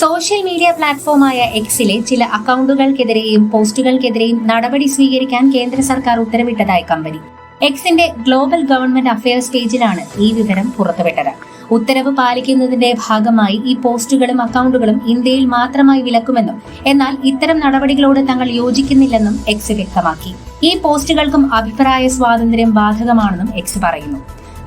Social media പ്ലാറ്റ്ഫോമായ എക്സിലെ ചില അക്കൗണ്ടുകൾക്കെതിരെയും പോസ്റ്റുകൾക്കെതിരെയും നടപടി സ്വീകരിക്കാൻ കേന്ദ്ര സർക്കാർ ഉത്തരവിട്ടതായി കമ്പനി. എക്സിന്റെ ഗ്ലോബൽ ഗവൺമെന്റ് അഫയേഴ്സ് പേജിലാണ് ഈ വിവരം പുറത്തുവിട്ടത്. ഉത്തരവ് പാലിക്കുന്നതിന്റെ ഭാഗമായി ഈ പോസ്റ്റുകളും അക്കൗണ്ടുകളും ഇന്ത്യയിൽ മാത്രമായി വിലക്കുമെന്നും എന്നാൽ ഇത്തരം നടപടികളോട് തങ്ങൾ യോജിക്കുന്നില്ലെന്നും എക്സ് വ്യക്തമാക്കി. ഈ പോസ്റ്റുകൾക്കും അഭിപ്രായ സ്വാതന്ത്ര്യം ബാധകമാണെന്നും എക്സ് പറയുന്നു.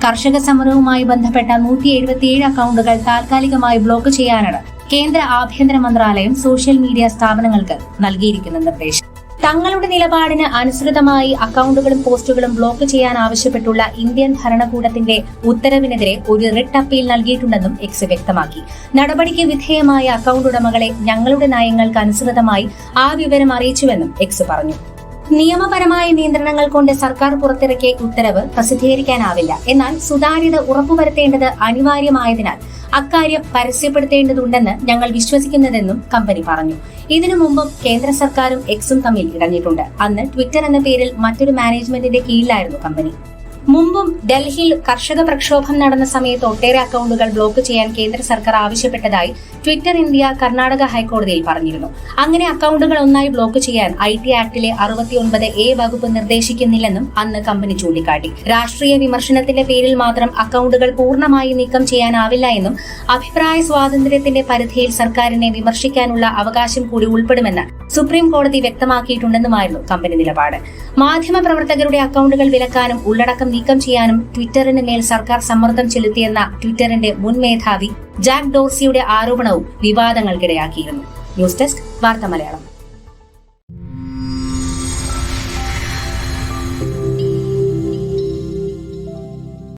കർഷക സമരവുമായി ബന്ധപ്പെട്ട നൂറ്റി എഴുപത്തിയേഴ് അക്കൗണ്ടുകൾ താൽക്കാലികമായി ബ്ലോക്ക് ചെയ്യാനാണ് കേന്ദ്ര ആഭ്യന്തര മന്ത്രാലയം സോഷ്യൽ മീഡിയ സ്ഥാപനങ്ങൾക്ക് നൽകിയിരിക്കുന്ന നിർദ്ദേശം. തങ്ങളുടെ നിലപാടിന് അനുസൃതമായി അക്കൗണ്ടുകളും പോസ്റ്റുകളും ബ്ലോക്ക് ചെയ്യാൻ ആവശ്യപ്പെട്ടുള്ള ഇന്ത്യൻ ഭരണകൂടത്തിന്റെ ഉത്തരവിനെതിരെ ഒരു റിട്ട് അപ്പീൽ നൽകിയിട്ടുണ്ടെന്നും എക്സ് വ്യക്തമാക്കി. നടപടിക്ക് വിധേയമായ അക്കൗണ്ട് ഉടമകളെ ഞങ്ങളുടെ നയങ്ങൾക്ക് അനുസൃതമായി ആ വിവരം അറിയിച്ചുവെന്നും എക്സ് പറഞ്ഞു. നിയമപരമായ നിയന്ത്രണങ്ങൾ കൊണ്ട് സർക്കാർ പുറത്തിറക്കിയ ഉത്തരവ് പ്രസിദ്ധീകരിക്കാനാവില്ല. എന്നാൽ സുതാര്യത ഉറപ്പുവരുത്തേണ്ടത് അനിവാര്യമായതിനാൽ അക്കാര്യം പരസ്യപ്പെടുത്തേണ്ടതുണ്ടെന്ന് ഞങ്ങൾ വിശ്വസിക്കുന്നതെന്നും കമ്പനി പറഞ്ഞു. ഇതിനു മുമ്പും കേന്ദ്ര സർക്കാരും എക്സും തമ്മിൽ ഇടഞ്ഞിട്ടുണ്ട്. അന്ന് ട്വിറ്റർ എന്ന പേരിൽ മറ്റൊരു മാനേജ്മെന്റിന്റെ കീഴിലായിരുന്നു കമ്പനി. മുമ്പും ഡൽഹിയിൽ കർഷക പ്രക്ഷോഭം നടന്ന സമയത്ത് ഒട്ടേറെ അക്കൗണ്ടുകൾ ബ്ലോക്ക് ചെയ്യാൻ കേന്ദ്ര സർക്കാർ ആവശ്യപ്പെട്ടതായി ട്വിറ്റർ ഇന്ത്യ കർണാടക ഹൈക്കോടതിയിൽ പറഞ്ഞിരുന്നു. അങ്ങനെ അക്കൗണ്ടുകൾ ഒന്നായി ബ്ലോക്ക് ചെയ്യാൻ ഐ ടി ആക്ടിലെ അറുപത്തിയൊൻപത് എ വകുപ്പ് നിർദ്ദേശിക്കുന്നില്ലെന്നും അന്ന് കമ്പനി ചൂണ്ടിക്കാട്ടി. രാഷ്ട്രീയ വിമർശനത്തിന്റെ പേരിൽ മാത്രം അക്കൗണ്ടുകൾ പൂർണമായി നീക്കം ചെയ്യാനാവില്ല എന്നും അഭിപ്രായ സ്വാതന്ത്ര്യത്തിന്റെ പരിധിയിൽ സർക്കാരിനെ വിമർശിക്കാനുള്ള അവകാശം കൂടി ഉൾപ്പെടുമെന്ന് സുപ്രീം കോടതി വ്യക്തമാക്കിയിട്ടുണ്ടെന്നുമായിരുന്നു കമ്പനി നിലപാട്. മാധ്യമപ്രവർത്തകരുടെ അക്കൗണ്ടുകൾ വിലക്കാനും ഉള്ളടക്കം നീക്കം ചെയ്യാനും ട്വിറ്ററിന് മേൽ സർക്കാർ സമ്മർദ്ദം ചെലുത്തിയെന്ന ട്വിറ്ററിന്റെ മുൻ മേധാവി ജാക്ക് ഡോർസിയുടെ ആരോപണവും വിവാദങ്ങൾക്കിടയാക്കിയിരുന്നു. ന്യൂസ് ഡെസ്ക് വാർത്ത മലയാളം